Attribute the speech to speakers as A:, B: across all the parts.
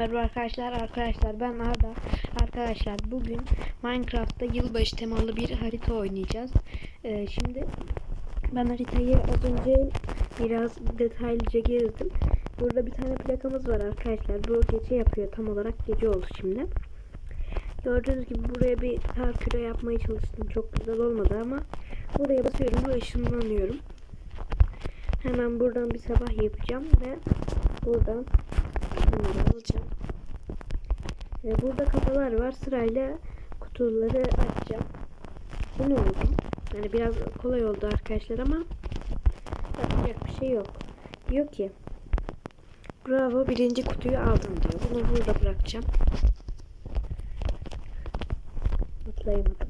A: merhaba arkadaşlar. Arkadaşlar ben Arda. Arkadaşlar bugün Minecraft'ta yılbaşı temalı bir harita oynayacağız. Ee, şimdi ben haritayı az önce biraz detaylıca gezdim. Burada bir tane plakamız var arkadaşlar. Bu gece yapıyor. Tam olarak gece oldu şimdi. Gördüğünüz gibi buraya bir parküre yapmaya çalıştım. Çok güzel olmadı ama buraya basıyorum ve ışınlanıyorum. Hemen buradan bir sabah yapacağım ve buradan bunları. Ve burada kafalar var. Sırayla kutuları açacağım. Bu ne oldu? Yani biraz kolay oldu arkadaşlar ama yapacak bir şey yok. Diyor ki Bravo birinci kutuyu aldın diyor. Bunu burada bırakacağım. Atlayamadım.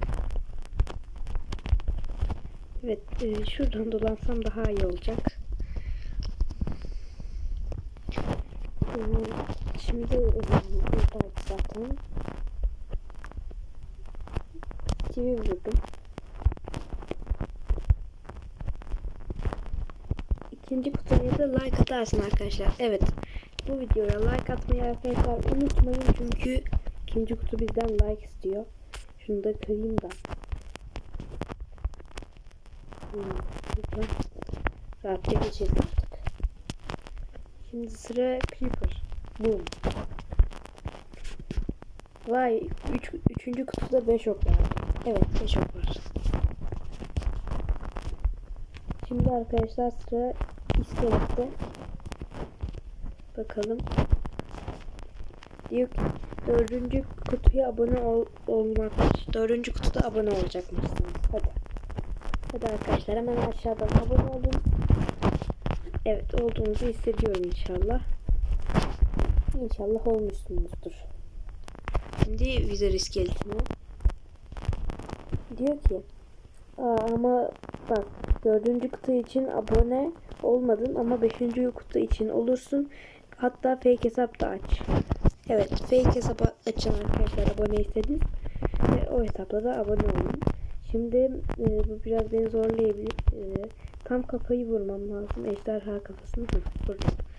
A: Evet e, şuradan dolansam daha iyi olacak. E, Şimdi e, buradaydı zaten. TV vurdum. İkinci kutuya da like atarsın arkadaşlar. Evet. Bu videoya like atmayı arkadaşlar unutmayın çünkü ikinci kutu bizden like istiyor. Şunu da kırayım da. Buradan rahatça geçelim artık. Şimdi sıra Creeper. Boom. Vay, üç, üçüncü kutuda 5 ok var. Evet, 5 ok var. Şimdi arkadaşlar sıra iskelette. Bakalım. Diyor ki dördüncü kutuya abone ol, olmak. Dördüncü kutuda abone olacakmışsınız. Hadi. Hadi arkadaşlar hemen aşağıdan abone olun. Evet olduğunuzu hissediyorum inşallah. İnşallah olmuşsunuzdur. Şimdi vize iskeletine. Diyor ki Aa, ama bak dördüncü kutu için abone olmadın ama beşinci kutu için olursun. Hatta fake hesap da aç. Evet fake hesap açın arkadaşlar aboneyseniz. Ve o hesapla da abone olun. Şimdi e, bu biraz beni zorlayabilir. E, tam kafayı vurmam lazım. Ejderha kafasını vurdum.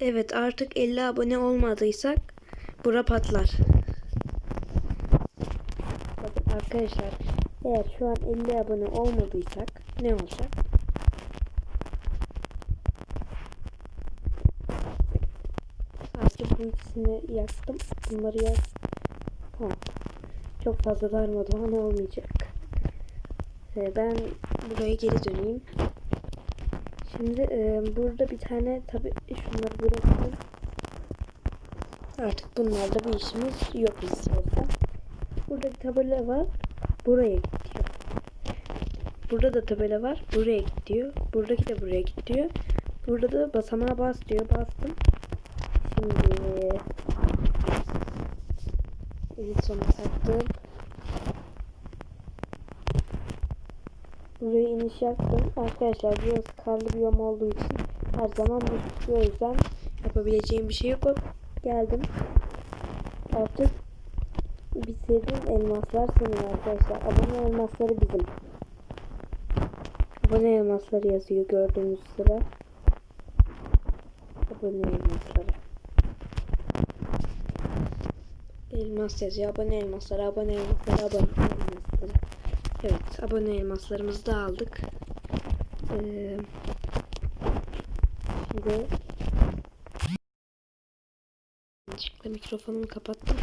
A: Evet artık 50 abone olmadıysak bura patlar. Bakın arkadaşlar eğer şu an 50 abone olmadıysak ne olacak? Artık bu ikisini yaktım. Bunları yak. Tamam. Çok fazla darmadağın olmayacak. Ee, ben buraya geri döneyim. Şimdi e, burada bir tane tabi şunları bırakalım. Artık bunlarla bir işimiz yok istiyorsa. Burada bir tabela var. Buraya git diyor. Burada da tabela var. Buraya git diyor. Buradaki de buraya git diyor. Burada da basamağa bas diyor. Bastım. Şimdi Edison'u taktım. Buraya iniş yaptım. Arkadaşlar biraz karlı bir yol olduğu için her zaman bu tutuyor. Yüzden yapabileceğim bir şey yok. Geldim. Artık bitirdim. Elmaslar senin arkadaşlar. Abone elmasları bizim. Abone elmasları yazıyor gördüğünüz sıra. Abone elmasları. Elmas yazıyor. Abone elmasları, abone elmasları, abone elmasları. Evet, abone elmaslarımızı da aldık. Ee, şimdi Yanlışlıkla mikrofonumu kapattım.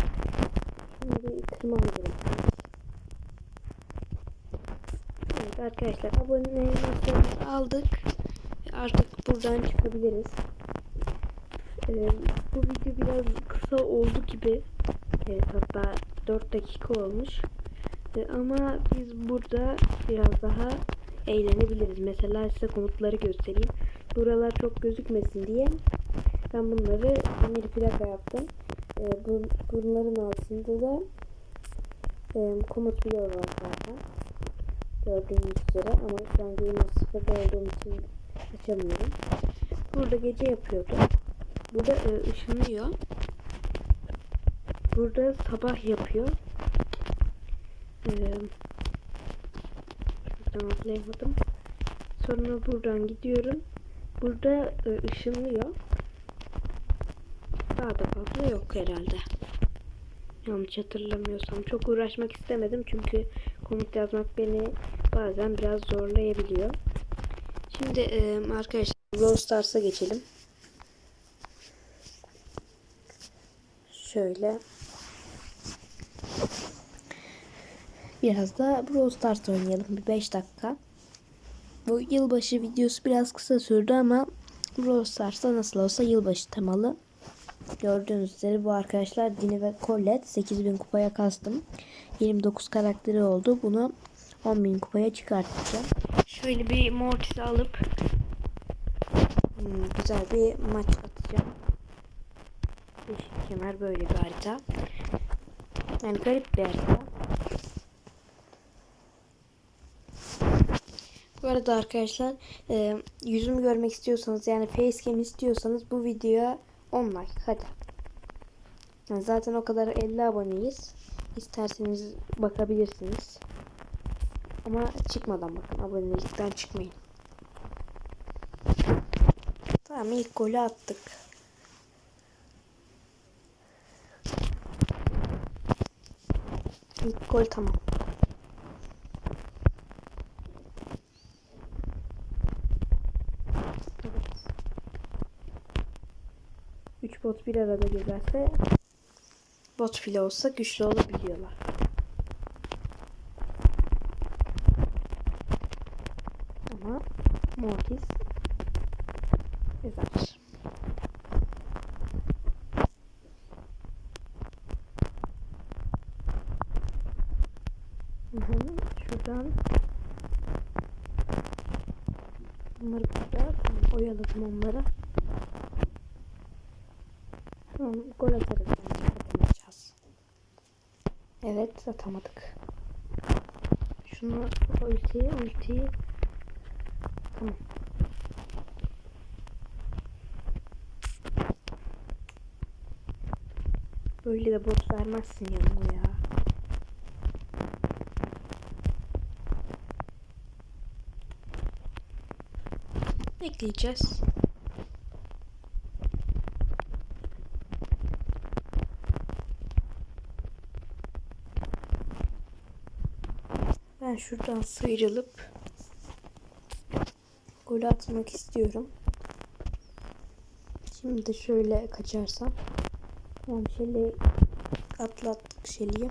A: Şimdi tırmanıyorum. Evet arkadaşlar abone elmaslarımızı aldık. Artık buradan çıkabiliriz. Ee, bu video biraz kısa oldu gibi. Evet hatta 4 dakika olmuş. Ee, ama biz burada biraz daha eğlenebiliriz. Mesela size komutları göstereyim. Buralar çok gözükmesin diye ben bunları demir plaka yaptım. Ee, bu, bunların altında da e, komut bloğu var zaten. Gördüğünüz üzere ama şu an Game of sıfırda olduğum için açamıyorum. Burada gece yapıyordu. Burada e, ışınlıyor. Burada sabah yapıyor. Ee, şuradan atlayamadım. Sonra buradan gidiyorum. Burada e, ışınlıyor. Daha da fazla yok herhalde. Yanlış hatırlamıyorsam. Çok uğraşmak istemedim çünkü komut yazmak beni bazen biraz zorlayabiliyor. Şimdi e, arkadaşlar Brawl Stars'a geçelim. Şöyle. Biraz da Brawl Stars oynayalım. Bir 5 dakika. Bu yılbaşı videosu biraz kısa sürdü ama Brawl Stars'ta nasıl olsa yılbaşı temalı. Gördüğünüz üzere bu arkadaşlar Dini ve Colette 8000 kupaya kastım. 29 karakteri oldu. Bunu 10.000 kupaya çıkartacağım. Şöyle bir Mortis'i alıp hmm, güzel bir maç atacağım. Yeşil kemer böyle bir harita. Yani garip bir harita. Bu arada arkadaşlar e, yüzümü görmek istiyorsanız yani facecam istiyorsanız bu videoya 10 like hadi. Yani zaten o kadar 50 aboneyiz. İsterseniz bakabilirsiniz. Ama çıkmadan bakın. Abonelikten çıkmayın. Tamam ilk golü attık. İlk gol tamam. Evet. 3 bot bir arada gezerse bot bile olsa güçlü olabiliyorlar. Ama Mortis ezer. Şuradan Bunları burada oyaladım onları. Tamam, gol atarız. Atamayacağız. Evet, atamadık. Şunu ultiyi, ultiyi. Tamam. Böyle de bot vermezsin yanıma ya. Bekleyeceğiz. Ben şuradan sıyrılıp gol atmak istiyorum. Şimdi şöyle kaçarsam. Tamam Şeli atlattık Şeli'yi.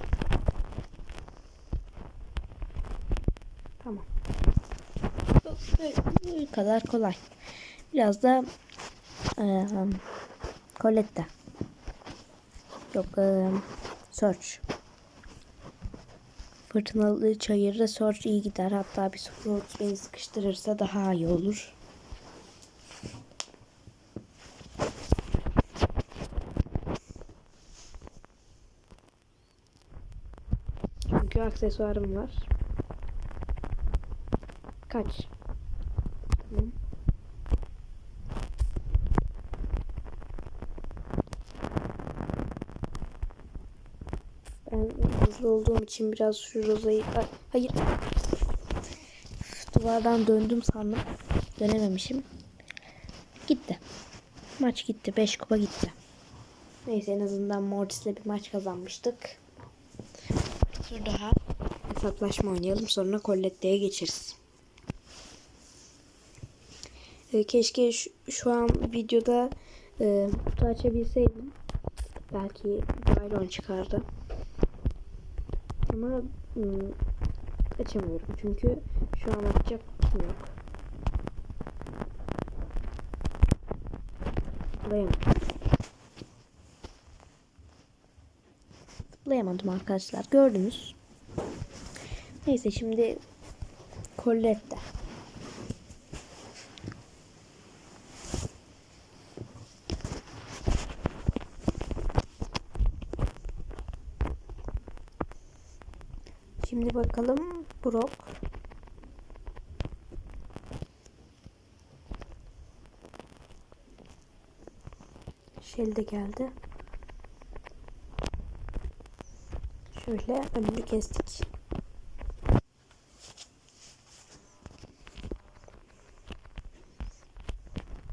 A: Tamam. Bu kadar kolay. Biraz da e, Colette. Yok e, Search. Fırtınalı çayırda Search iyi gider. Hatta bir Sprout beni sıkıştırırsa daha iyi olur. Çünkü aksesuarım var. Kaç. Tamam. Ben hızlı olduğum için biraz şu rozayı... Ay, Hayır. Duvardan döndüm sandım. Dönememişim. Gitti. Maç gitti. 5 kupa gitti. Neyse en azından Mortis'le bir maç kazanmıştık. Bir daha hesaplaşma oynayalım. Sonra Colette'ye geçeriz. E, keşke şu, şu an videoda e, kutu açabilseydim. Belki Byron çıkardı. Ama ım, açamıyorum. Çünkü şu an açacak kutum yok. Tıklayamadım. Tıklayamadım arkadaşlar. Gördünüz. Neyse şimdi Colette. Şimdi bakalım Brock. Shell de geldi. Şöyle önünü kestik.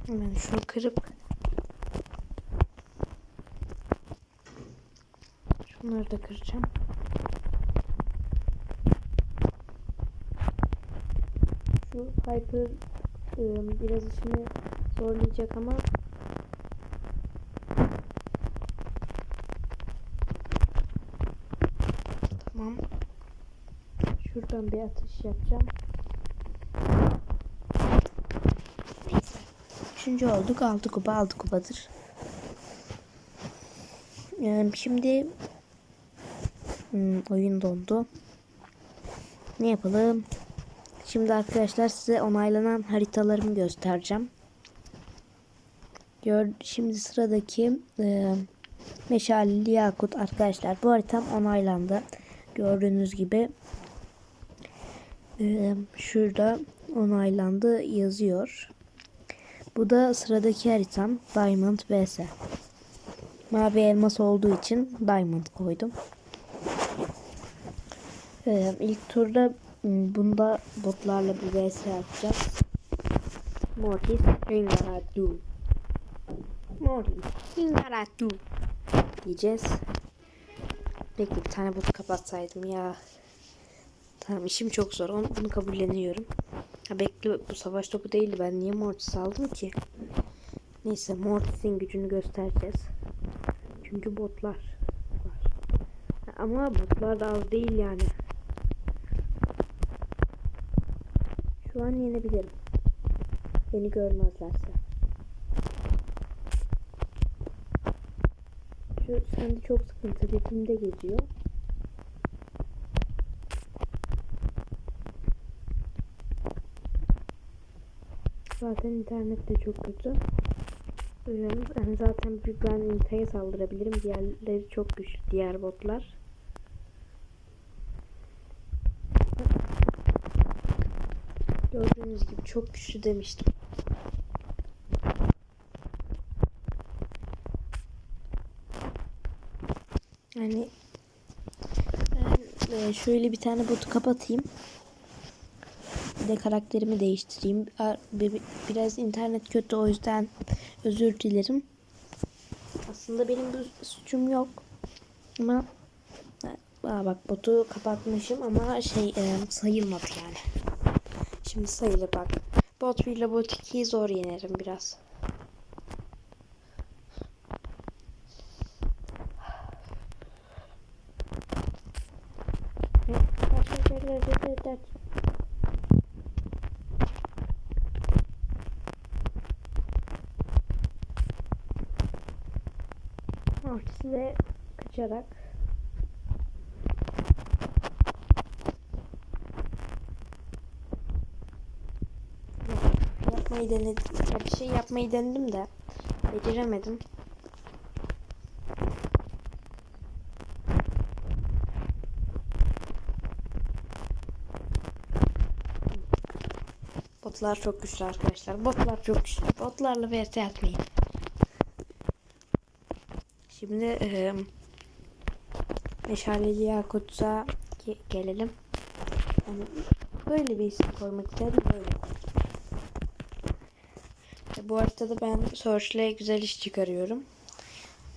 A: Hemen şunu kırıp Bunları da kıracağım. Şu Piper ıı, biraz işimi zorlayacak ama Tamam. Şuradan bir atış yapacağım. Neyse. Üçüncü olduk. Altı kupa altı kupadır. Ee, şimdi hmm, oyun dondu. Ne yapalım? Şimdi arkadaşlar size onaylanan haritalarımı göstereceğim. Gör, şimdi sıradaki e, Meşaleli Yakut arkadaşlar. Bu haritam onaylandı. Gördüğünüz gibi e, şurada onaylandı yazıyor. Bu da sıradaki haritam Diamond vs. Mavi elmas olduğu için Diamond koydum. E, ilk turda bunda botlarla bir vs yapacağız. Mortis Ringaratu. Mortis Ringaratu diyeceğiz. Bekle bir tane bot kapatsaydım ya. Tamam işim çok zor. Onu, bunu kabulleniyorum. Ha bekle bu savaş topu değildi. Ben niye Mortis aldım ki? Neyse Mortis'in gücünü göstereceğiz. Çünkü botlar var. Ama botlar da az değil yani. Şu an yenebilirim. Beni görmezlerse. Şu sende çok sıkıntı dediğimde geziyor. Zaten internet de çok kötü. Yani zaten ben Nita'ya saldırabilirim. Diğerleri çok güçlü. Diğer botlar. Gördüğünüz gibi çok güçlü demiştim. Yani ben e, şöyle bir tane botu kapatayım. Bir de karakterimi değiştireyim. Biraz internet kötü o yüzden özür dilerim. Aslında benim bir suçum yok. Ama Aa, bak botu kapatmışım ama şey e, sayılmadı yani. Şimdi sayılır bak. Bot 1 ile bot 2'yi zor yenerim biraz. Ortası ve kaçarak yapmayı denedim. Bir şey yapmayı denedim de beceremedim. Botlar çok güçlü arkadaşlar. Botlar çok güçlü. Botlarla vs atmayın. Şimdi e, Meşaleli Yakut'a ge- gelelim. Yani böyle bir isim koymak istedim böyle. Bu haritada ben Search'le güzel iş çıkarıyorum.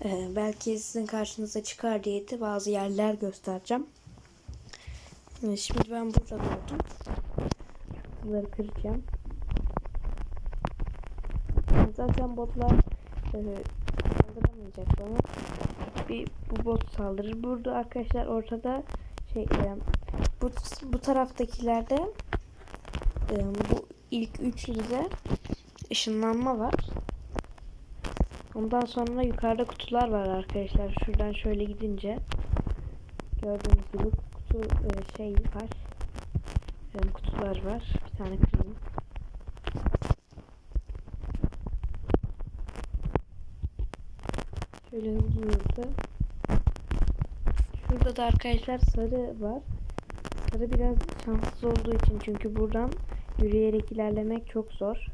A: E, belki sizin karşınıza çıkar diye de bazı yerler göstereceğim. E, şimdi ben burada durdum. Bunları kıracağım. Zaten botlar e, saldıramayacak bana. Bir bu bot saldırır. Burada arkadaşlar ortada şey e, bu bu taraftakilerde e, bu ilk üçlüde ışınlanma var. Ondan sonra yukarıda kutular var arkadaşlar. Şuradan şöyle gidince gördüğünüz gibi kutu e, şey var. E, kutular var. Bir tane kırayım. Şöyle hızlı hızlı. Şurada da arkadaşlar sarı var. Sarı biraz şanssız olduğu için çünkü buradan yürüyerek ilerlemek çok zor.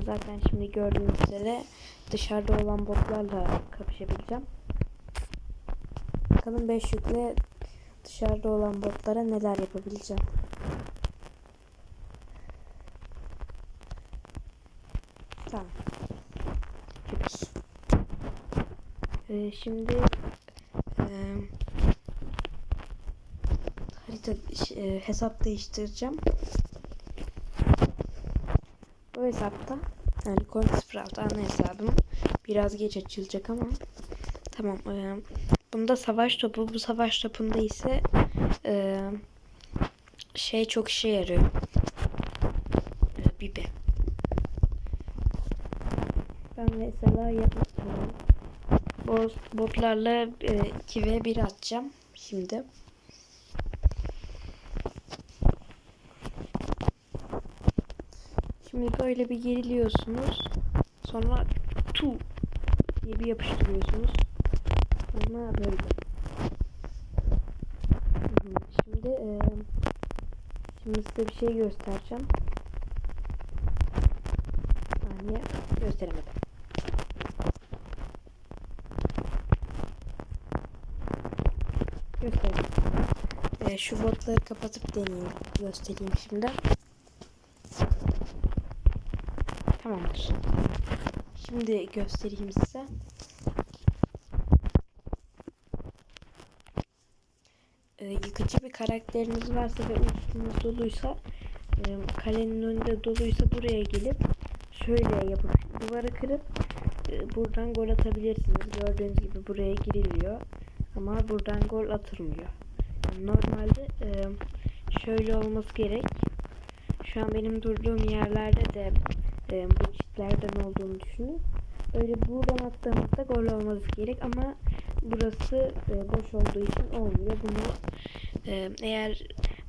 A: Zaten şimdi gördüğünüz üzere dışarıda olan botlarla kapışabileceğim. Bakalım 5 yükle dışarıda olan botlara neler yapabileceğim. Tamam. Süper. Ee, şimdi e, harita e, hesap değiştireceğim. Bu hesapta yani Counter-Strike ana hesabım biraz geç açılacak ama tamam. E, bunda savaş topu. Bu savaş topunda ise e, şey çok işe yarıyor. E, bibe. Ben mesela yapmak Bot, botlarla e, 2 ve 1 atacağım şimdi. Şimdi böyle bir geriliyorsunuz. Sonra tu diye bir yapıştırıyorsunuz. Sonra böyle. Şimdi e, şimdi size bir şey göstereceğim. Saniye gösteremedim. Göstereyim. E, şu botları kapatıp deneyeyim. Göstereyim şimdi. Tamamdır. Şimdi göstereyim size. Ee, yıkıcı bir karakteriniz varsa ve ultiniz doluysa e, kalenin önünde doluysa buraya gelip şöyle yapıp duvarı kırıp e, buradan gol atabilirsiniz. Gördüğünüz gibi buraya giriliyor. Ama buradan gol atılmıyor. Yani normalde e, şöyle olması gerek. Şu an benim durduğum yerlerde de e, bu çitlerden olduğunu düşünün. Öyle buradan attığımızda gol olması gerek ama burası e, boş olduğu için olmuyor. Bunu e, eğer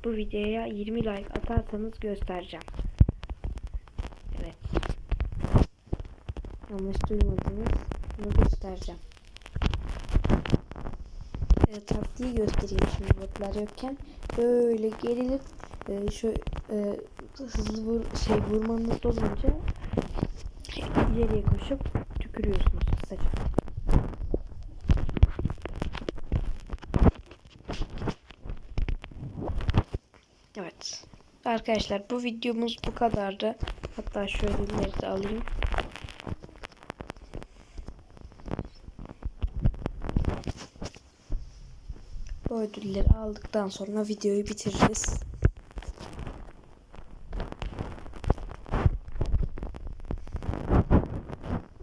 A: bu videoya 20 like atarsanız göstereceğim. Evet. Yanlış duymadınız. Bunu göstereceğim. E, taktiği göstereyim şimdi botlar yokken. Böyle gerilip e, şu e, hızlı vur, şey vurmanız dolunca ileriye koşup tükürüyorsunuz kısaca. Evet. Arkadaşlar bu videomuz bu kadardı. Hatta şöyle de alayım. Bu ödülleri aldıktan sonra videoyu bitiririz.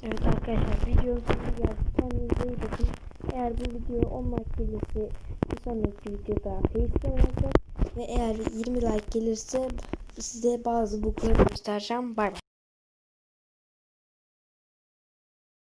A: Evet arkadaşlar videonun sonuna geldik. Kendinize iyi bakın. Eğer bu video 10 like gelirse bir sonraki videoda facecam olacak. Ve eğer 20 like gelirse size bazı bookları göstereceğim. Bay bay.